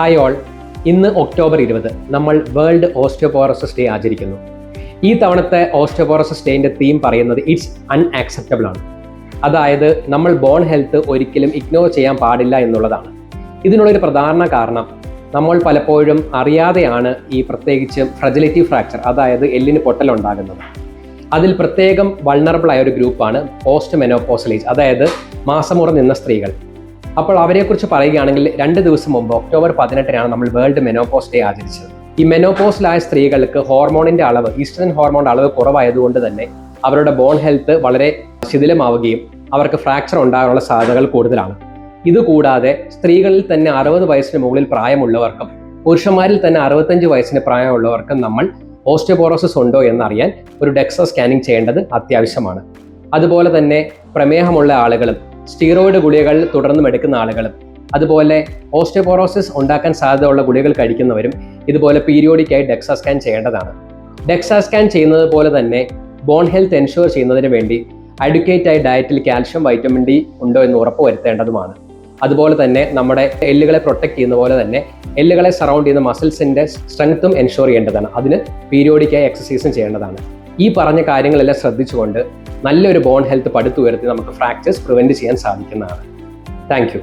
Hi all ഇന്ന് October ഇരുപത്. നമ്മൾ വേൾഡ് ഓസ്റ്റിയോപോറോസിസ് ഡേ ആചരിക്കുന്നു. ഈ തവണത്തെ ഓസ്റ്റിയോപോറോസിസ് ഡേന്റെ തീം പറയുന്നത് ഇറ്റ്സ് അൺആക്സെപ്റ്റബിൾ ആണ്. അതായത് നമ്മൾ ബോൺ ഹെൽത്ത് ഒരിക്കലും ഇഗ്നോർ ചെയ്യാൻ പാടില്ല എന്നുള്ളതാണ്. ഇതിനുള്ളൊരു പ്രധാന കാരണം നമ്മൾ പലപ്പോഴും അറിയാതെയാണ് ഈ പ്രത്യേകിച്ച് ഫ്രജിലിറ്റി ഫ്രാക്ചർ അതായത് എല്ലിന് പൊട്ടലുണ്ടാകുന്നത് അതിൽ പ്രത്യേകം വൾണറബിൾ ആയ ഒരു ഗ്രൂപ്പാണ് പോസ്റ്റ് മെനോപോസലേജ് അതായത് മാസമുറ നിന്ന സ്ത്രീകൾ. അപ്പോൾ അവരെക്കുറിച്ച് പറയുകയാണെങ്കിൽ രണ്ട് ദിവസം മുമ്പ് ഒക്ടോബർ പതിനെട്ടിനാണ് നമ്മൾ വേൾഡ് മെനോപോസ് ഡേ ആചരിച്ചത്. ഈ മെനോപോസിലായ സ്ത്രീകൾക്ക് ഹോർമോണിന്റെ അളവ് ഈസ്റ്റേൺ ഹോർമോണിന്റെ അളവ് കുറവായതുകൊണ്ട് തന്നെ അവരുടെ ബോൺ ഹെൽത്ത് വളരെ ശിഥിലമാവുകയും അവർക്ക് ഫ്രാക്ചർ ഉണ്ടാകാനുള്ള സാധ്യതകൾ കൂടുതലാണ്. ഇതുകൂടാതെ സ്ത്രീകളിൽ തന്നെ അറുപത് വയസ്സിന് മുകളിൽ പ്രായമുള്ളവർക്കും പുരുഷന്മാരിൽ തന്നെ അറുപത്തഞ്ച് വയസ്സിന് പ്രായമുള്ളവർക്കും നമ്മൾ ഓസ്റ്റിയോപോറോസിസ് ഉണ്ടോ എന്നറിയാൻ ഒരു ഡെക്സ സ്കാനിങ് ചെയ്യേണ്ടത് അത്യാവശ്യമാണ്. അതുപോലെ തന്നെ പ്രമേഹമുള്ള ആളുകളും സ്റ്റീറോയിഡ് ഗുളികകൾ തുടർന്നും എടുക്കുന്ന ആളുകളും അതുപോലെ ഓസ്റ്റോപോറോസിസ് ഉണ്ടാക്കാൻ സാധ്യതയുള്ള ഗുളികകൾ കഴിക്കുന്നവരും ഇതുപോലെ പീരിയോഡിക്കായി ഡെക്സാ സ്കാൻ ചെയ്യേണ്ടതാണ്. ഡെക്സാ സ്കാൻ ചെയ്യുന്നത് പോലെ തന്നെ ബോൺ ഹെൽത്ത് എൻഷുർ ചെയ്യുന്നതിന് വേണ്ടി അഡ്വക്കേറ്റ് ആയി ഡയറ്റിൽ കാൽഷ്യം വൈറ്റമിൻ ഡി ഉണ്ടോ എന്ന് ഉറപ്പ് വരുത്തേണ്ടതുമാണ്. അതുപോലെ തന്നെ നമ്മുടെ എല്ലുകളെ പ്രൊട്ടക്ട് ചെയ്യുന്ന പോലെ തന്നെ എല്ലുകളെ സറൗണ്ട് ചെയ്യുന്ന മസിൽസിന്റെ സ്ട്രെങ്ത്തും എൻഷുർ ചെയ്യേണ്ടതാണ്. അതിന് പീരിയോഡിക്കായി എക്സസൈസും ചെയ്യേണ്ടതാണ്. ഈ പറഞ്ഞ കാര്യങ്ങളെല്ലാം ശ്രദ്ധിച്ചുകൊണ്ട് നല്ലൊരു ബോൺ ഹെൽത്ത് പടുത്തുയർത്തി നമുക്ക് ഫ്രാക്ചേഴ്സ് പ്രിവെന്റ് ചെയ്യാൻ സാധിക്കുന്നതാണ്. താങ്ക്